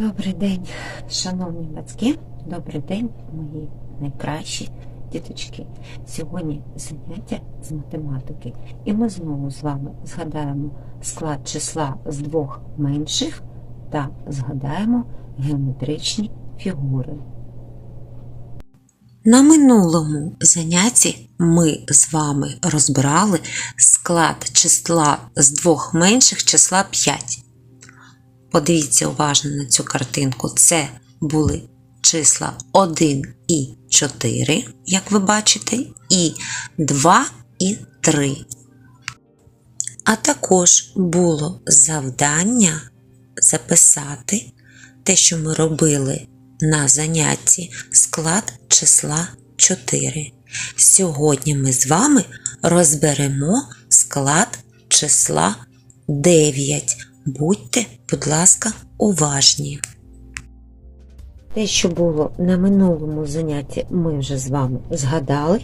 Добрий день, шановні батьки, добрий день, мої найкращі діточки. Сьогодні заняття з математики, і ми знову з вами згадаємо склад числа з двох менших та згадаємо геометричні фігури. На минулому занятті ми з вами розбирали склад числа з двох менших числа 5. Подивіться уважно на цю картинку. Це були числа 1 і 4, як ви бачите, і 2 і 3. А також було завдання записати те, що ми робили на занятті склад числа 4. Сьогодні ми з вами розберемо склад числа 9. Будьте, будь ласка, уважні. Те, що було на минулому занятті, ми вже з вами згадали.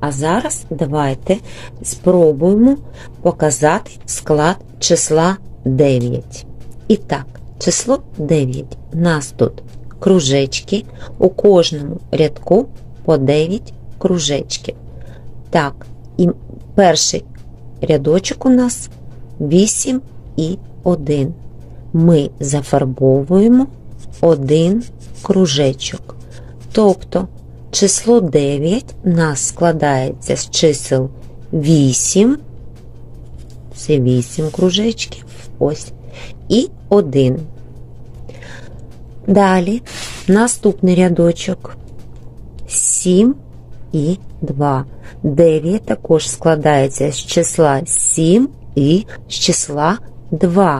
А зараз давайте спробуємо показати склад числа 9. І так, число 9. У нас тут кружечки, у кожному рядку по 9 кружечків. Так, і перший рядочок у нас 8 і 1. Ми зафарбовуємо один кружечок. Тобто число 9 у нас складається з чисел 8, це 8 кружечків, ось, і 1. Далі наступний рядочок 7 і 2. 9 також складається з числа 7 і з числа 2.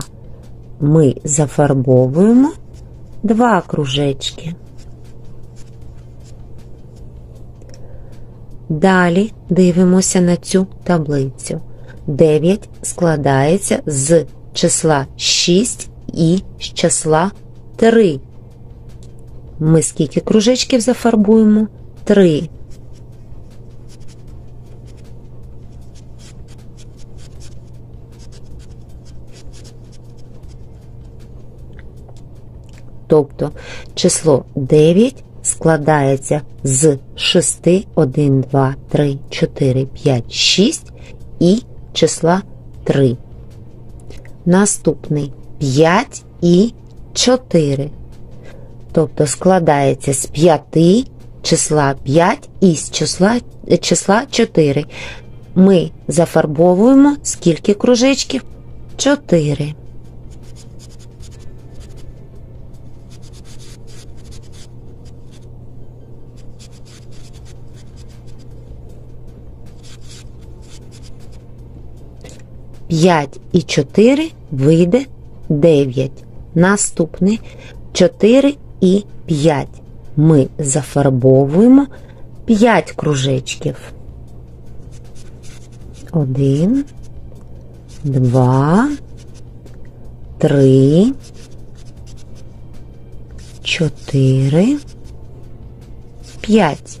Ми зафарбовуємо два кружечки. Далі дивимося на цю таблицю. 9 складається з числа 6 і з числа 3. Ми скільки кружечків зафарбуємо? 3. Тобто число 9 складається з 6, 1, 2, 3, 4, 5, 6 і числа 3. Наступний 5 і 4. Тобто складається з 5 числа 5 і з числа, числа 4. Ми зафарбовуємо скільки кружечків? 4. П'ять і 4 вийде 9. Наступний 4 і 5. Ми зафарбовуємо 5 кружечків. 1, 2, 3, 4, 5.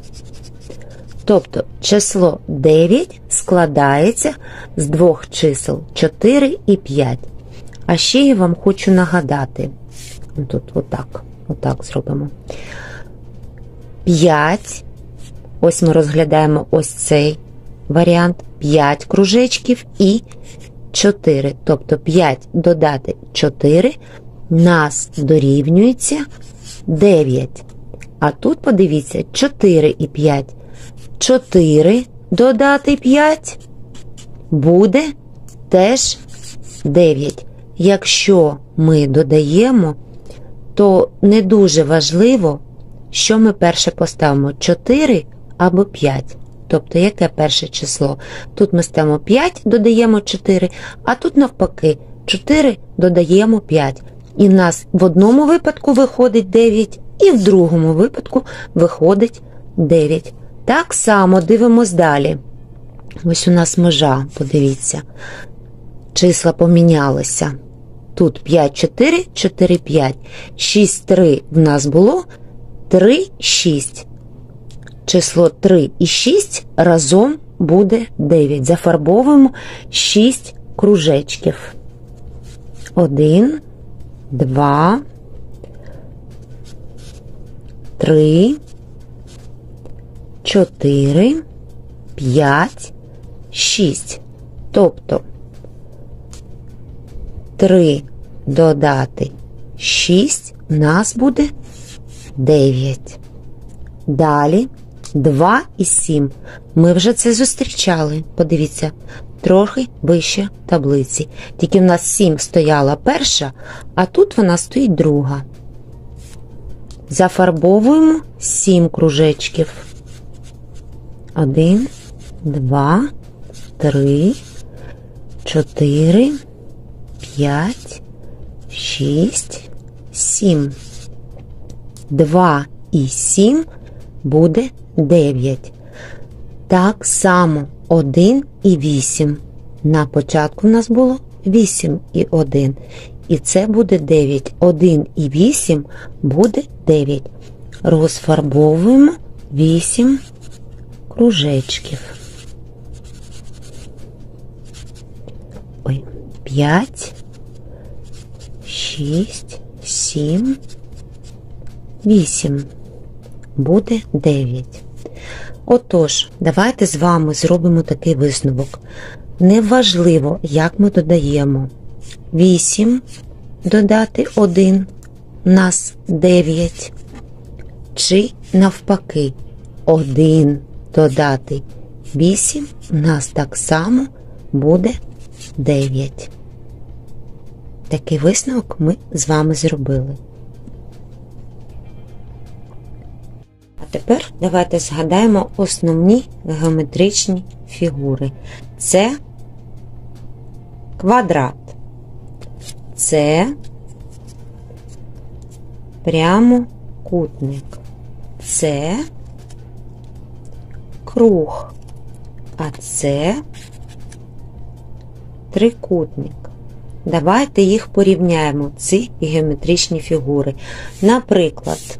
Тобто число 9 складається з двох чисел 4 і 5. А ще я вам хочу нагадати. Тут отак, отак зробимо. 5. Ось ми розглядаємо ось цей варіант. 5 кружечків і 4. Тобто 5 додати 4 нас дорівнюється 9. А тут подивіться 4 і 5. 4 додати 5 буде теж 9. Якщо ми додаємо, то не дуже важливо, що ми перше поставимо 4 або 5. Тобто, яке перше число? Тут ми ставимо 5, додаємо 4, а тут навпаки 4 додаємо 5. І в нас в одному випадку виходить 9, і в другому випадку виходить 9. Так само дивимось далі. Ось у нас межа, подивіться. Числа помінялися. Тут 5, 4, 4, 5. 6, 3 в нас було 3, 6. Число 3 і 6 разом буде 9. Зафарбовуємо 6 кружечків. 1, 2, 3, 4, 5, 6. Тобто 3 додати 6 у нас буде 9. Далі 2 і 7. Ми вже це зустрічали. Подивіться, трохи вище таблиці. Тільки в нас 7 стояла перша, а тут вона стоїть друга. Зафарбовуємо 7 кружечків. 1, 2, 3, 4, 5, 6, 7. 2 і 7 буде 9. Так само 1 і 8. На початку в нас було 8 і 1. І це буде 9. 1 і 8 буде 9. Розфарбовуємо 8 кружечків. Ой, 5, 6, 7, 8. Буде 9. Отож, давайте з вами зробимо такий висновок. Неважливо, як ми додаємо 8 додати 1, нас 9. Чи навпаки, 1 додати 8, у нас так само буде 9. Такий висновок ми з вами зробили. А тепер давайте згадаємо основні геометричні фігури. Це квадрат. Це прямокутник. Це круг. А це трикутник. Давайте їх порівняємо, ці геометричні фігури. Наприклад,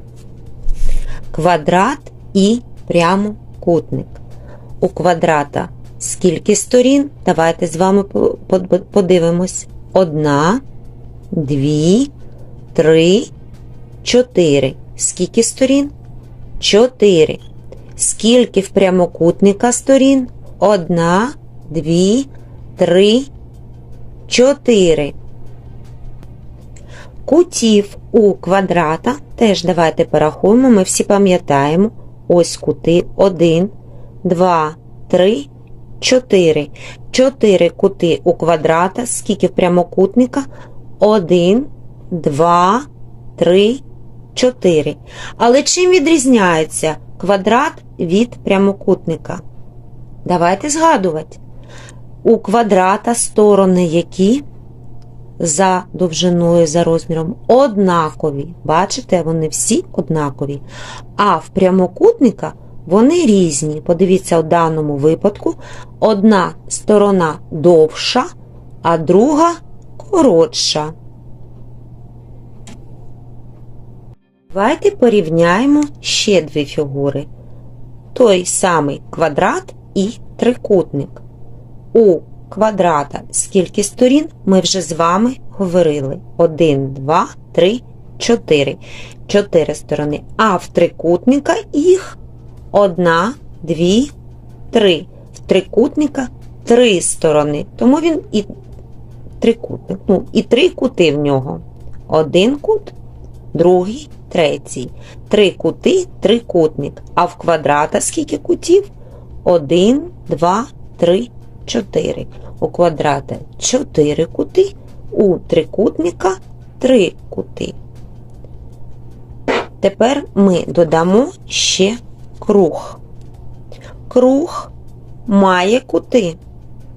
квадрат і прямокутник. У квадрата скільки сторін? Давайте з вами подивимось. Одна, дві, три, чотири. Скільки сторін? Чотири. Скільки в прямокутника сторін? Одна, дві, три, чотири. Кутів у квадрата теж давайте порахуємо, ми всі пам'ятаємо. Ось кути 1, 2, 3, 4. 4 кути у квадрата, скільки в прямокутника? 1, 2, 3, 4. Але чим відрізняється квадрат від прямокутника? Давайте згадувати. У квадрата сторони які за довжиною, за розміром однакові. Бачите, вони всі однакові. А в прямокутника вони різні. Подивіться, у даному випадку одна сторона довша, а друга коротша. Давайте порівняємо ще дві фігури. Той самий квадрат і трикутник. У квадрата скільки сторін ми вже з вами говорили. 1, 2, 3, 4. 4 сторони. А в трикутника їх 1, 2, 3. В трикутника 3 сторони. Тому він і трикутник. Ну, і три кути в нього. Один кут, другий, третій. Три кути, трикутник. А в квадрата скільки кутів? 1, 2, 3, 4. У квадрата 4 кути, у трикутника 3 кути. Тепер ми додамо ще круг. Круг має кути?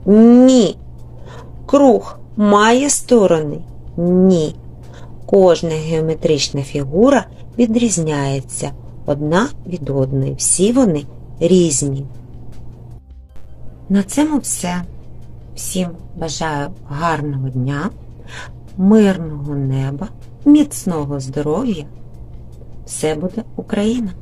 Ні. Круг має сторони? Ні. Кожна геометрична фігура відрізняється одна від одної. Всі вони різні. На цьому все. Всім бажаю гарного дня, мирного неба, міцного здоров'я. Все буде Україна!